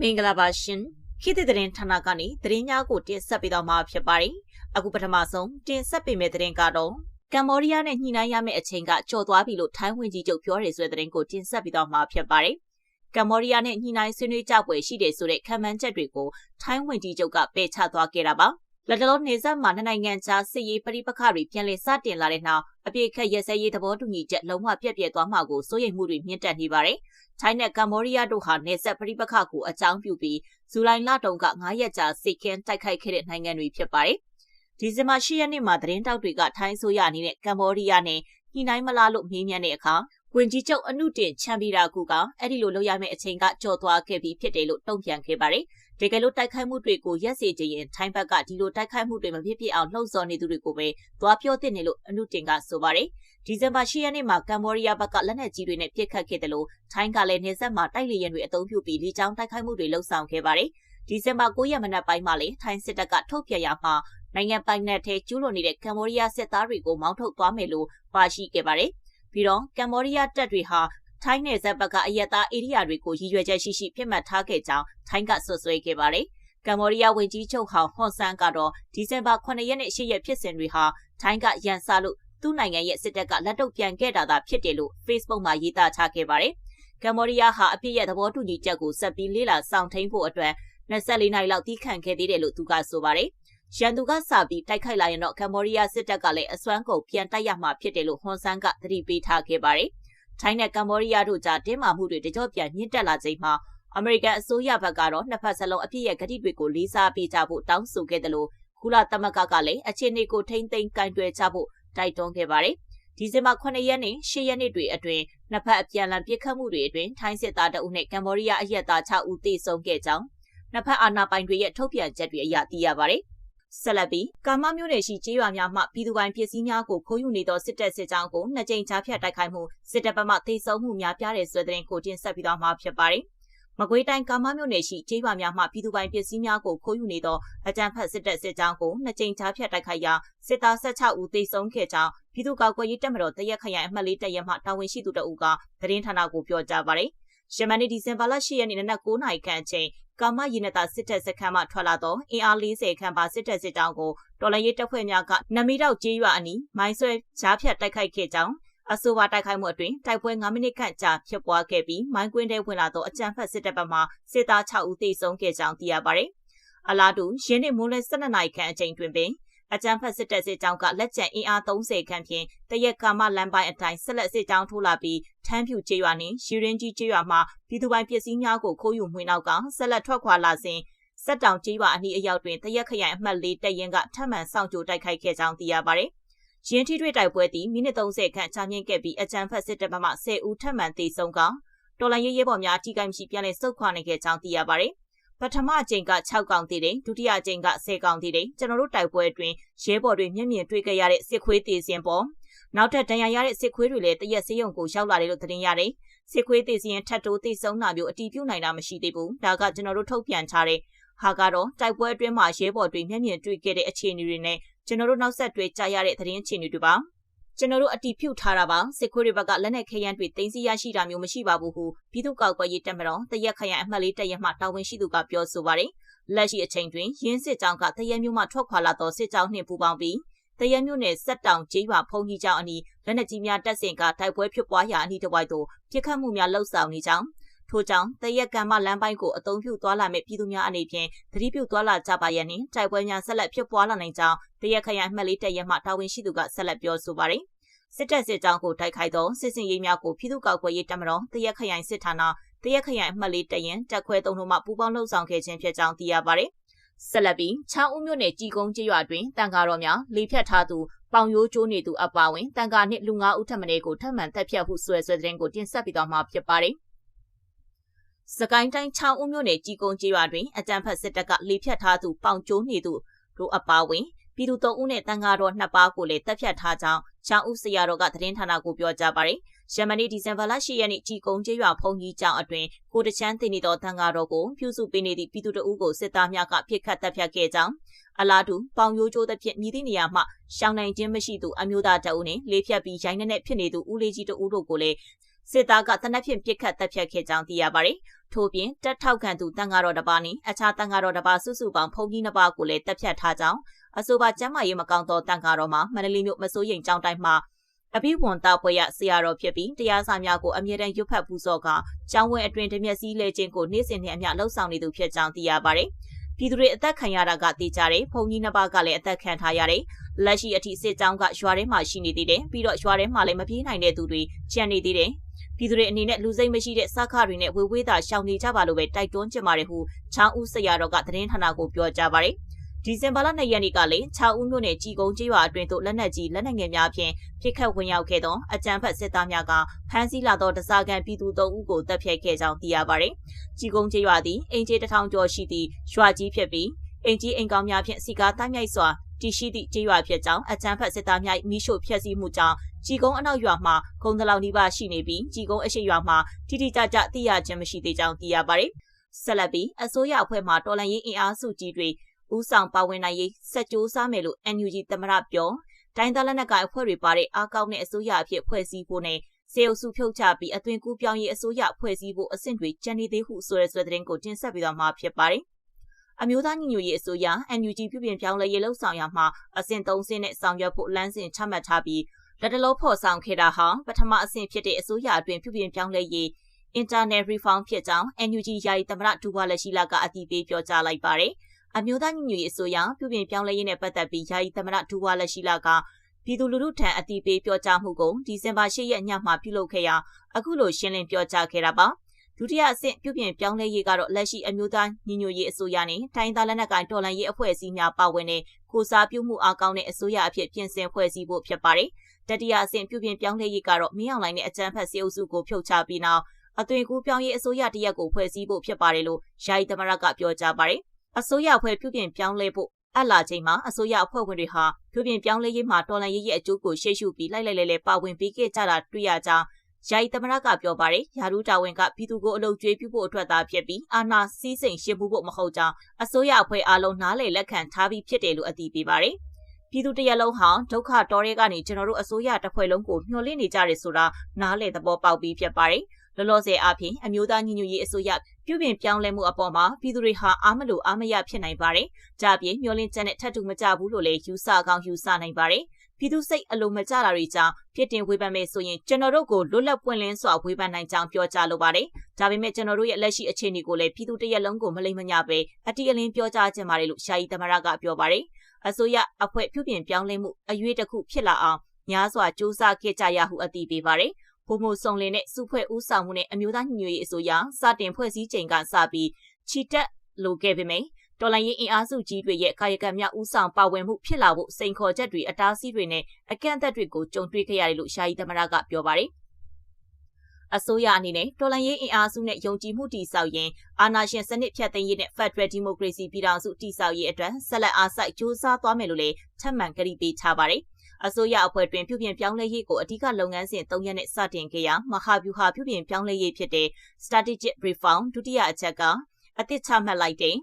မင်္ဂလာပါရှင်ခေတ်သစ်သတင်းဌာနကနေသတင်းများကိုတင်ဆက်ပေးတော့မှာဖြစ်ပါတယ်အခုပထမဆုံးတင်ဆက်ပေးမယ့်သတင်းကတော့ကမ္ဘောဒီးယားနဲ့ညှိနှိုင်းရမယ့်အချိန်ကကြော်သွားပြီလို့ထိုင်းဝန်ကြီးချုပ်ပြောတယ်ဆိုတဲ့သတင်းကိုတင်ဆက်ပေးတော့မှာဖြစ်ပါတယ်ကမ္ဘောဒီးယားနဲ့ညှိနှိုင်းဆွေးနွေးကြပွဲရှိတယ်ဆိုတဲ့ခံမှန်းချက်တွေကိုထိုင်းဝန်ကြီးချုပ်ကပယ်ချသွားခဲ့တာပါ လက်တလုံးနေဆက်မှာနှစ်နိုင်ငံကြားစစ်ရေးပဋိပက္ခတွေပြန်လည်စတင်လာတဲ့နောက်အပြည့်ခက်ရစဲရေးသဘောတူညီချက်လုံးဝပြည့်ပြည့်သွားမှာကိုစိုးရိမ်မှုတွေမြင့်တက်နေပါတယ်။ထိုင်းနဲ့ကမ္ဘောဒီးယားတို့ဟာနေဆက်ပဋိပက္ခကိုအကြောင်းပြုပြီးဇူလိုင်လတုန်းက9ရက်ကြာစစ်ကင်းတိုက်ခိုက်ခဲ့တဲ့နိုင်ငံတွေဖြစ်ပါတယ်။ဒီဇင်ဘာ10ရက်နေ့မှာသတင်းတောက်တွေကထိုင်းဆိုရအနေနဲ့ကမ္ဘောဒီးယားနဲ့ညှိနှိုင်းမလားလို့မေးမြန်းတဲ့အခါ ဝင်ကြီးချုပ်အနုတင်ချန်ပီရာကူကအဲ့ဒီလိုလုပ်ရမယ့်အချိန်ကကြော်သွားခဲ့ပြီးဖြစ်တယ်လို့တုံ့ပြန်ခဲ့ပါတယ်။တကယ်လို့တိုက်ခိုက်မှုတွေကိုရက်စေချင်ရင်ထိုင်းဘက်ကဒီလိုတိုက်ခိုက်မှုတွေမဖြစ်ဖြစ်အောင်လှုံ့ဆော်နေသူတွေကိုပဲသွားပြောတင်နေလို့အနုတင်ကဆိုပါတယ်။ဒီဇင်ဘာ10ရက်နေ့မှာကမ္ဘောဒီးယားဘက်ကလက်နက်ကြီးတွေနဲ့ပစ်ခတ်ခဲ့တယ်လို့ထိုင်းကလည်းနေဆက်မှာတိုက်လေယာဉ်တွေအသုံးပြုပြီးလေကြောင်းတိုက်ခိုက်မှုတွေလှုံ့ဆော်ခဲ့ပါတယ်။ဒီဇင်ဘာ9ရက်မနက်ပိုင်းမှာလေထိုင်းစစ်တပ်ကထုတ်ပြန်ရမှာနိုင်ငံပိုင်နက်ထဲကျူးလွန်နေတဲ့ကမ္ဘောဒီးယားစစ်သားတွေကိုမောင်းထုတ်သွားမယ်လို့ပါရှိခဲ့ပါတယ်။ ပြီးတော့ကမ္ဘောဒီးယားတပ်တွေဟာထိုင်းနယ်စပ်ဘက်ကအယက်သားဧရိယာတွေကိုရည်ရွယ်ချက်ရှိရှိပြစ်မှတ်ထားခဲ့ကြောင်းထိုင်းကဆွဆွဲခဲ့ပါတယ်။ကမ္ဘောဒီးယားဝန်ကြီးချုပ်ဟောင်ဟွန်ဆန်ကတော့ဒီဇင်ဘာ9ရက်နဲ့10ရက်ဖြစ်စဉ်တွေဟာထိုင်းကရန်စားလို့သူ့နိုင်ငံရဲ့စစ်တပ်ကလက်တော့ပြန်ခဲ့တာသာဖြစ်တယ်လို့ Facebook မှာရေးသားထားခဲ့ပါတယ်။ကမ္ဘောဒီးယားဟာအပြစ်ရဲ့သဘောတူညီချက်ကိုဆက်ပြီးလေးလာဆောင်ထိန်ဖို့အတွက်24နိုင်လောက်တီးခန့်ခဲ့သေးတယ်လို့သူကဆိုပါတယ်။ ရန်သူကစပြီးတိုက်ခိုက်လာရင်တော့ကမ္ဘောဒီးယားစစ်တပ်ကလည်းအစွမ်းကုန်ပြန်တိုက်ရမှာဖြစ်တယ်လို့ဟွန်ဆန်ကသတိပေးထားခဲ့ပါတယ်။ထိုင်းနဲ့ကမ္ဘောဒီးယားတို့ကြားတင်းမာမှုတွေတကြော့ပြန်မြင့်တက်လာချိန်မှာအမေရိကန်အစိုးရဘက်ကတော့နှစ်ဖက်စလုံးအပြစ်ရဲ့ဂတိတွေကိုလေးစားပေးကြဖို့တောင်းဆိုခဲ့တယ်လို့ကုလသမဂ္ဂကလည်းအခြေအနေကိုထိမ့်သိမ်းကင်တွယ်ကြဖို့တိုက်တွန်းခဲ့ပါတယ်။ဒီဇင်ဘာ9ရက်နဲ့10ရက်နေ့တွေအတွင်းနှစ်ဖက်အပြန်အလှန်ပစ်ခတ်မှုတွေအတွင်းထိုင်းစစ်သားတအုပ်နဲ့ကမ္ဘောဒီးယားအရက်သား6ဦးသေဆုံးခဲ့ကြောင်းနှစ်ဖက်အာဏာပိုင်တွေရဲ့ထုတ်ပြန်ချက်တွေအရသိရပါတယ်။ ဆက်လက်ပြီးကာမမျိုးနယ်ရှိကျေးရွာများမှပြည်သူပိုင်ပစ္စည်းများကိုခိုးယူနေသောစစ်တပ်စစ်ကြောင်းကိုနှစ်ကြိမ်ချားဖြတ်တိုက်ခိုက်မှုစစ်တပ်ဘက်မှသေဆုံးမှုများပြားတဲ့ဆွေးတဲ့ကိုတင်ဆက်ပြီးတော့မှာဖြစ်ပါတယ်။မကွေးတိုင်းကာမမြို့နယ်ရှိကျေးရွာများမှပြည်သူပိုင်ပစ္စည်းများကိုခိုးယူနေသောအကြမ်းဖက်စစ်တပ်စစ်ကြောင်းကိုနှစ်ကြိမ်ချားဖြတ်တိုက်ခိုက်ရာစစ်သား16ဦးသေဆုံးခဲ့ကြောင်းပြည်သူ့ကောက်ကွယ်ရေးတပ်မတော်တရက်ခရိုင်အမှတ်လေးတပ်ရမှတာဝန်ရှိသူတအုပ်ကသတင်းဌာနကိုပြောကြားပါတယ်။ယမန်နေ့ဒီဇင်ဘာလ10ရက်နေ့နနက်9:00နာရီခန့်အချိန် ကာမရင်နတာစစ်တပ်စခန်းမှထွက်လာသောအင်အား40ခန့်ပါစစ်တပ်စစ်တောင်းကိုတော်လရေးတပ်ဖွဲ့များကနမီတောက်ကျေးရွာအနီးမိုင်းဆွဲဂျားဖြတ်တိုက်ခိုက်ခဲ့ကြောင်းအဆိုပါတိုက်ခိုက်မှုအတွင်းတိုက်ပွဲ9မိနစ်ခန့်ကြာဖြစ်ပွားခဲ့ပြီးမိုင်းကွင်းထဲဝင်လာသောအကြမ်းဖက်စစ်တပ်ဘက်မှစစ်သား6ဦးသေဆုံးခဲ့ကြောင်းသိရပါတယ်။အလားတူရင်းနှင့်မိုးလဲ12နာရီခန့်အချိန်တွင်ပင် အကြမ်းဖက်စစ်တပ်စစ်ကြောင်းကလက်ကျန်အင်အား30ခန့်ဖြင့်တရက်ကာမလမ်းပိုင်းအတိုင်းဆက်လက်စစ်ကြောင်းထိုးလာပြီးထမ်းဖြူကျေးရွာနှင့်ရှီရင်ကြီးကျေးရွာမှပြည်သူပိုင်ပစ္စည်းများကိုခိုးယူမှွေနောက်ကဆက်လက်ထွက်ခွာလာစဉ်စက်တောင်ကျေးရွာအနီးအရောက်တွင်တရက်ခရိုင်အမှတ်၄တပ်ရင်းကထပ်မံစောင့်ကြိုတိုက်ခိုက်ခဲ့ကြောင်းသိရပါတယ်။ရင်းထိတွေ့တိုက်ပွဲသည်မိနစ်30ခန့်ကြာမြင့်ခဲ့ပြီးအကြမ်းဖက်စစ်တပ်မှ10ဦးထပ်မံသေဆုံးကတော်လိုင်းရေးရဲဘော်များအထိကိမရှိပြန်လည်ဆုတ်ခွာနေခဲ့ကြောင်းသိရပါတယ်။ ပထမအကြိမ်က6កောင်တည်တယ်ဒုတိယအကြိမ်က10កောင်တည်တယ်ကျွန်တော်တို့တိုက်ပွဲအတွင်းရဲဘော်တွေမျက်မြင်တွေ့ခဲ့ရတဲ့စစ်ခွေးတေစင်ပေါ်နောက်ထပ်ဒဏ်ရာရတဲ့စစ်ခွေးတွေလည်းတရက်စေးရုံကိုရောက်လာတယ်လို့သတင်းရတယ်။စစ်ခွေးတေစင်ထပ်တိုးသိဆုံးတာမျိုးအတီးပြုတ်နိုင်တာမရှိသေးဘူး။ဒါကကျွန်တော်တို့ထုတ်ပြန်ထားတဲ့ဟာကတော့တိုက်ပွဲအတွင်းမှာရဲဘော်တွေမျက်မြင်တွေ့ခဲ့တဲ့အခြေအနေတွေနဲ့ကျွန်တော်တို့နောက်ဆက်တွဲကြားရတဲ့သတင်းအခြေအနေတွေပါ ကျွန်တော်တို့အတီးဖြုတ်ထားတာပါစစ်ခွေးတွေဘက်ကလက်နက်ခဲယမ်းတွေတင်စီရရှိတာမျိုးမရှိပါဘူးဟုပြည်သူ့ကောက်ကွယ်ရေးတပ်မတော်တရက်ခရိုင်အမှတ်လေးတပ်ရမှတာဝန်ရှိသူကပြောဆိုပါတယ်လက်ရှိအချိန်တွင်ရင်းစစ်ကြောင်းကတရက်မျိုးမှထွက်ခွာလာသောစစ်ကြောင်းနှင့်ပူးပေါင်းပြီးတရက်မျိုးနယ်စက်တောင်ကျေးရွာဖုန်ကြီးကျောင်းအနီးလက်နက်ကြီးများတပ်ဆင်ကတိုက်ပွဲဖြစ်ပွားရာအနီးတစ်ဝိုက်သို့ပြစ်ခတ်မှုများလှုပ်ဆောင်နေကြောင်းထို့ကြောင့်တရက်ကံမလမ်းပိုင်းကိုအုံပြုသွားလာမဲ့ပြည်သူများအနေဖြင့်သတိပြုသွားလာကြပါရန်နှင့်တိုက်ပွဲများဆက်လက်ဖြစ်ပွားလာနိုင်ကြောင်းတရက်ခရိုင်မှတ်လေးတရက်မှတာဝန်ရှိသူကဆက်လက်ပြောဆိုပါတယ် စစ်တပ်စစ်ကြောင်းကိုတိုက်ခိုက်သောစစ်စင်ရေးများကိုပြည်သူ့ကောက်ကွယ်ရေးတပ်မတော်တရက်ခရိုင်စစ်ဌာနတရက်ခရိုင်အမှတ်လေးတရင်တက်ခွဲသုံးတို့မှပူးပေါင်းလှုပ်ဆောင်ခဲ့ခြင်းဖြစ်ကြောင်းသိရပါတယ်ဆက်လက်ပြီးချောင်းဦးမြို့နယ်ကြီးကုန်းကျေးရွာတွင်တန်ကားတော်များလေဖြတ်ထားသူပေါင်ရိုးကျိုးနေသူအပါဝင်တန်ကားနှင့်လူငါးဦးထပ်မံကိုထပ်မံတက်ဖြတ်ဟုဆွဲဆွဲတဲ့ကိုတင်ဆက်ပြီးတော့မှာဖြစ်ပါတယ်စကိုင်းတိုင်းချောင်းဦးမြို့နယ်ကြီးကုန်းကျေးရွာတွင်အကြံဖတ်စစ်တပ်ကလေဖြတ်ထားသူပေါင်ကျိုးနေသူတို့အပါဝင် ပြည်သူ၃ဦးနဲ့တန်ဃာတော်၂ပါးကိုလည်းတပ်ဖြတ်ထားကြောင်းချောင်းဦးဆရာတော်ကသတင်းဌာနကိုပြောကြားပါတယ်။ယမန်နေ့ဒီဇင်ဘာလ10ရက်နေ့ကြီးကုန်းကျေးရွာဖုန်ကြီးကျောင်းအတွင်ကိုတချမ်းတင်နေသောတန်ဃာတော်ကိုပြုစုပေးနေသည့်ပြည်သူတအုပ်ကိုစစ်သားများကပြစ်ခတ်တပ်ဖြတ်ခဲ့ကြောင်းအလားတူပေါင်ရိုးကျိုးသဖြင့်မြည်သည့်နေရာမှရှောင်းနိုင်ခြင်းမရှိသူအမျိုးသားတအုပ်နှင့်လေးဖြတ်ပြီးရိုင်းနှက်ဖြစ်နေသူဦးလေးကြီးတအုပ်တို့ကိုလည်းစစ်သားကတနက်ဖြန်ပစ်ခတ်တပ်ဖြတ်ခဲ့ကြောင်းသိရပါတယ်။ထို့ပြင်တက်ထောက်ခံသူတန်ဃာတော်တစ်ပါးနဲ့အခြားတန်ဃာတော်တစ်ပါးစုစုပေါင်းဖုန်ကြီးနှစ်ပါးကိုလည်းတပ်ဖြတ်ထားကြောင်း အဆိုပါကျမ်းမာရေးမကောင်းသောတန်ဃာတော်မှာမန္တလေးမြို့မစိုးရိမ်ကျောင်းတိုင်းမှာအဘိဝန်တာပွဲရဆရာတော်ဖြစ်ပြီးတရားစာများကိုအမြဲတမ်းရွတ်ဖတ်ပူဇော်ကကျောင်းဝင်းအတွင်တမျက်စီးလဲခြင်းကိုနေ့စဉ်နဲ့အမျှလှုပ်ဆောင်နေသူဖြစ်ကြောင်းသိရပါတယ်။ပြည်သူတွေအသက်ခံရတာကသိကြတယ်။ဘုံကြီးနှစ်ပါးကလည်းအသက်ခံထားရတယ်။လက်ရှိအထိစစ်ကြောင်းကရွာထဲမှာရှိနေသေးတယ်။ပြီးတော့ရွာထဲမှာလည်းမပြေးနိုင်တဲ့သူတွေကြံနေသေးတယ်။ပြည်သူတွေအနေနဲ့လူစိတ်မရှိတဲ့စကားတွေနဲ့ဝေဝေးသာရှောင်နေကြပါလို့ပဲတိုက်တွန်းကြပါတယ်ဟုချောင်းဦးဆရာတော်ကသတင်းဌာနကိုပြောကြားပါတယ်။ ဒီဇင်ဘာလ2ရက်နေ့ကလည်း6ဦးမြို့နယ်ကြီးကုန်းကျေးရွာအတွင်းသို့လက်နက်ကြီးလက်နက်ငယ်များဖြင့်ပြစ်ခတ်ဝင်ရောက်ခဲ့သောအကြမ်းဖက်စစ်သားများကဖမ်းဆီးလာသောတစားကန်ပြည်သူ3ဦးကိုတပ်ဖြတ်ခဲ့ကြောင်းသိရပါသည်။ကြီးကုန်းကျေးရွာသည်အင်ဂျီတစ်ထောင်ကျော်ရှိသည့်ရွာကြီးဖြစ်ပြီးအင်ဂျီအိမ်ကောင်းများဖြင့်စီကားတိုင်းမြိုက်စွာတည်ရှိသည့်ကျေးရွာဖြစ်ကြောင်းအကြမ်းဖက်စစ်သားများမိရှို့ဖျက်ဆီးမှုကြောင့်ကြီးကုန်းအနောက်ရွာမှာဂုံတလောင်နီးပါးရှိနေပြီးကြီးကုန်းအရှိရွာမှာတိတိကျကျသိရခြင်းမရှိသေးကြောင်းသိရပါသည်။ဆက်လက်ပြီးအစိုးရအဖွဲ့မှတော်လှန်ရေးအင်အားစုကြီးတွေ ဦးဆောင်ပါဝင်နိုင်ရေးစက်ကြိုးစားမယ်လို့ NUG သမရပြောတိုင်းသားလက်နက်ကိုင်အဖွဲ့တွေပါတဲ့အားကောင်းတဲ့အစိုးရအဖြစ်ဖွဲ့စည်းဖို့နဲ့စေအုပ်စုဖြုတ်ချပြီးအသွင်ကူးပြောင်းရေးအစိုးရဖွဲ့စည်းဖို့အဆင့်တွေကျန်နေသေးဟုဆိုတဲ့ဆွဲတဲ့တင်ကိုတင်ဆက်ပြီးတော့မှဖြစ်ပါတယ်။အမျိုးသားညီညွတ်ရေးအစိုးရ NUG ပြုပြင်ပြောင်းလဲရေးလှုပ်ဆောင်ရမှာအဆင့်၃ဆင့်နဲ့ဆောင်ရွက်ဖို့လမ်းစဉ်ချမှတ်ထားပြီးလက်တလုံးဖော်ဆောင်ခဲ့တာဟာပထမအဆင့်ဖြစ်တဲ့အစိုးရအတွင်းပြုပြင်ပြောင်းလဲရေး Internet Reform ဖြစ်ကြောင်း NUG ယာယီသမရဒူဝါလက်ရှိလာကအတည်ပြုပြောကြားလိုက်ပါတယ်။ အမျိုးသားညီညွတ်ရေးအစိုးရပြုပြင်ပြောင်းလဲရေးနဲ့ပတ်သက်ပြီးယာယီသမရဒူဝါလက်ရှိလာကပြည်သူလူထုထံအတိပေးပြောကြားမှုကိုဒီဇင်ဘာ၈ရက်ညမှာပြုလုပ်ခဲ့ရာအခုလိုရှင်းလင်းပြောကြားခဲ့တာပါဒုတိယအဆင့်ပြုပြင်ပြောင်းလဲရေးကတော့လက်ရှိအမျိုးသားညီညွတ်ရေးအစိုးရနဲ့တိုင်းသားလက်နက်ကိုင်တော်လှန်ရေးအဖွဲ့အစည်းများပါဝင်တဲ့ကိုစားပြုမှုအားကောင်းတဲ့အစိုးရအဖြစ်ပြင်ဆင်ဖွဲ့စည်းဖို့ဖြစ်ပါတယ်တတိယအဆင့်ပြုပြင်ပြောင်းလဲရေးကတော့မင်းအောင်လှိုင်နဲ့အကြမ်းဖက်စေအုပ်စုကိုဖြုတ်ချပြီးနောက်အသွင်ကူးပြောင်းရေးအစိုးရတရက်ကိုဖွဲ့စည်းဖို့ဖြစ်ပါတယ်လို့ယာယီသမရကပြောကြားပါတယ်။ အစိုးရအဖွဲ့ပြုပြင်ပြောင်းလဲဖို့အလာချိန်မှာအစိုးရအဖွဲ့ဝင်တွေဟာပြုပြင်ပြောင်းလဲရေးမှာတော်လှန်ရေးရဲ့အကျိုးကိုရှေ့ရှုပြီးလိုက်လိုက်လဲလဲပါဝင်ပေးခဲ့ကြတာတွေ့ရကြောင်းယာယီသမရကပြောပါတယ်ယာရုတာဝန်ကပြည်သူကိုအလုပ်ကျွေးပြုဖို့အတွက်သာဖြစ်ပြီးအာဏာစည်းစိမ်ရှင်းမှုဖို့မဟုတ်ကြောင်းအစိုးရအဖွဲ့အားလုံးနားလည်လက်ခံထားပြီးဖြစ်တယ်လို့အတည်ပြုပါတယ်ပြည်သူတရက်လုံးဟာဒုက္ခတော်ရဲကနေကျွန်တော်တို့အစိုးရတစ်ဖွဲ့လုံးကိုမျှော်လင့်နေကြတယ်ဆိုတာနားလည်သဘောပေါက်ပြီးဖြစ်ပါတယ်လောလောဆယ်အပြင်အမျိုးသားညီညွတ်ရေးအစိုးရ ပြုပြင်ပြောင်းလဲမှုအပေါ်မှာပြည်သူတွေဟာအားမလို့အားမရဖြစ်နိုင်ပါတယ်။ကြပြင်းမျောလင့်ချက်နဲ့ထပ်တူမကြဘူးလို့လည်းယူဆကောင်းယူဆနိုင်ပါတယ်။ပြည်သူစိတ်အလိုမကျတာတွေကြောင့်ဖြစ်တင်ဝေဖန်မယ်ဆိုရင်ကျွန်တော်တို့ကိုလွတ်လပ်ပွင့်လင်းစွာဝေဖန်နိုင်ကြောင်းပြောကြားလိုပါတယ်။ဒါပေမဲ့ကျွန်တော်တို့ရဲ့လက်ရှိအခြေအနေကိုလည်းပြည်သူတရက်လုံးကိုမလိမ့်မညပဲအတိအလင်းပြောကြားခြင်းပါတယ်လို့ရှာယီသမရကပြောပါတယ်။အစိုးရအဖွဲ့ပြုပြင်ပြောင်းလဲမှုအရွေးတစ်ခုဖြစ်လာအောင်များစွာစူးစမ်းခဲ့ကြရဟုအတည်ပြုပါတယ်။ ဘုံမိုစုံလင်တဲ့စုဖွဲ့ဦးဆောင်မှုနဲ့အမျိုးသားညီညွတ်ရေးအစိုးရစတင်ဖွဲ့စည်းချိန်ကစပြီးချီတက်လိုခဲ့ပေမယ့်တော်လိုင်းရေးအင်အားစုကြီးတွေရဲ့ကာယကံများဦးဆောင်ပါဝင်မှုဖြစ်လာဖို့စိန်ခေါ်ချက်တွေအတားအဆီးတွေနဲ့အကန့်အသတ်တွေကိုကြုံတွေ့ခဲ့ရတယ်လို့ရှာယီသမရကပြောပါတယ်အစိုးရအနေနဲ့တော်လှန်ရေးအင်အားစုနဲ့ယုံကြည်မှုတည်ဆောက်ရင်အာဏာရှင်စနစ်ဖြတ်သိမ်းရေးနဲ့ Federal Democracy ပြည်ထောင်စုတည်ဆောက်ရေးအတွက်ဆက်လက်အားစိုက်ကြိုးစားသွားမယ်လို့လည်းထပ်မံကတိပေးထားပါတယ်။ အစိုးရအဖွဲ့တွင်ပြုပြင်ပြောင်းလဲရေးကိုအဓိကလုပ်ငန်းစဉ်၃ရက်နဲ့စတင်ခဲ့ရာမဟာဗျူဟာပြုပြင်ပြောင်းလဲရေးဖြစ်တဲ့ Strategic Reform ဒုတိယအချက်ကအသစ်ချမှတ်လိုက်တဲ့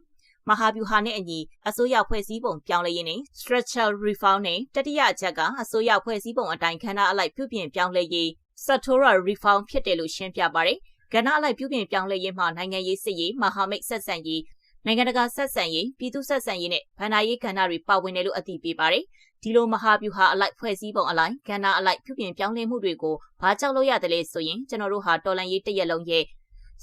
မဟာဗျူဟာနဲ့အညီအစိုးရဖွဲ့စည်းပုံပြောင်းလဲရေးနဲ့ structural reform နဲ့တတိယအချက်ကအစိုးရဖွဲ့စည်းပုံအတိုင်းခန္ဓာအလိုက်ပြုပြင်ပြောင်းလဲရေး sectoral reform ဖြစ်တယ်လို့ရှင်းပြပါတယ်။ကဏ္ဍအလိုက်ပြုပြင်ပြောင်းလဲရေးမှာနိုင်ငံရေးစစ်ရေးမဟာမိတ်ဆက်ဆံရေးနိုင်ငံတကာဆက်ဆံရေးပြည်သူဆက်ဆံရေးနဲ့ဗန္ဒာရေးကဏ္ဍတွေပါဝင်တယ်လို့အသိပေးပါတယ် ဒီလိုမဟာဗျူဟာအလိုက်ဖွဲ့စည်းပုံအလိုက်ကဏ္ဍအလိုက်ပြုပြင်ပြောင်းလဲမှုတွေကိုဘာကြောက်လို့ရတယ်လဲဆိုရင်ကျွန်တော်တို့ဟာတော်လန်ရေးတရက်လုံးရဲ့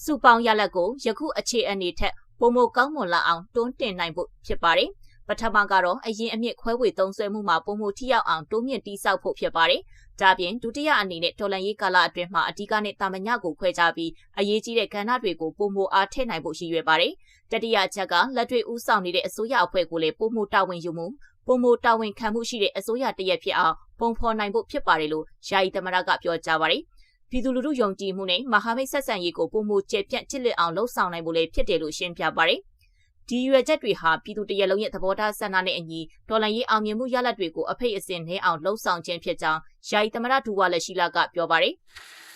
စုပေါင်းရလက်ကိုယခုအခြေအနေထက်ပုံမကောင်းမွန်လာအောင်တွန်းတင်နိုင်ဖို့ဖြစ်ပါတယ်ပထမကတော့အရင်အမြင့်ခွဲဝေသုံးဆွဲမှုမှာပုံမှုထိရောက်အောင်တိုးမြင့်တိစောက်ဖို့ဖြစ်ပါတယ်။ဒါပြင်ဒုတိယအနေနဲ့တော်လန်ရေးကာလအတွင်းမှာအဓိကနဲ့တာမညကိုခွဲခြားပြီးအရေးကြီးတဲ့ကဏ္ဍတွေကိုပုံမှုအားထည့်နိုင်ဖို့ရည်ရွယ်ပါတယ်။တတိယချက်ကလက်တွေ့ဦးဆောင်နေတဲ့အစိုးရအဖွဲ့ကိုလည်းပုံမှုတာဝန်ယူမှု ပုံမှုတာဝန်ခံမှုရှိတဲ့အစိုးရတရက်ဖြစ်အောင်ပုံဖော်နိုင်ဖို့ဖြစ်ပါတယ်လို့ယာယီသမရကပြောကြားပါတယ်။ပြည်သူလူထုယုံကြည်မှုနဲ့မဟာမိတ်ဆက်ဆံရေးကိုပုံမှုကျပြန့်ချစ်လက်အောင်လှုံ့ဆော်နိုင်ဖို့လည်းဖြစ်တယ်လို့ရှင်းပြပါတယ်။ဒီရွယ်ချက်တွေဟာပြည်သူတရက်လုံးရဲ့သဘောထားဆန္ဒနဲ့အညီဒေါ်လာရေးအောင်မြင်မှုရလဒ်တွေကိုအဖိတ်အစင်နှဲအောင်လှုံ့ဆော်ခြင်းဖြစ်ကြောင်းယာယီသမရဒူဝါလက်ရှိလာကပြောပါတယ်။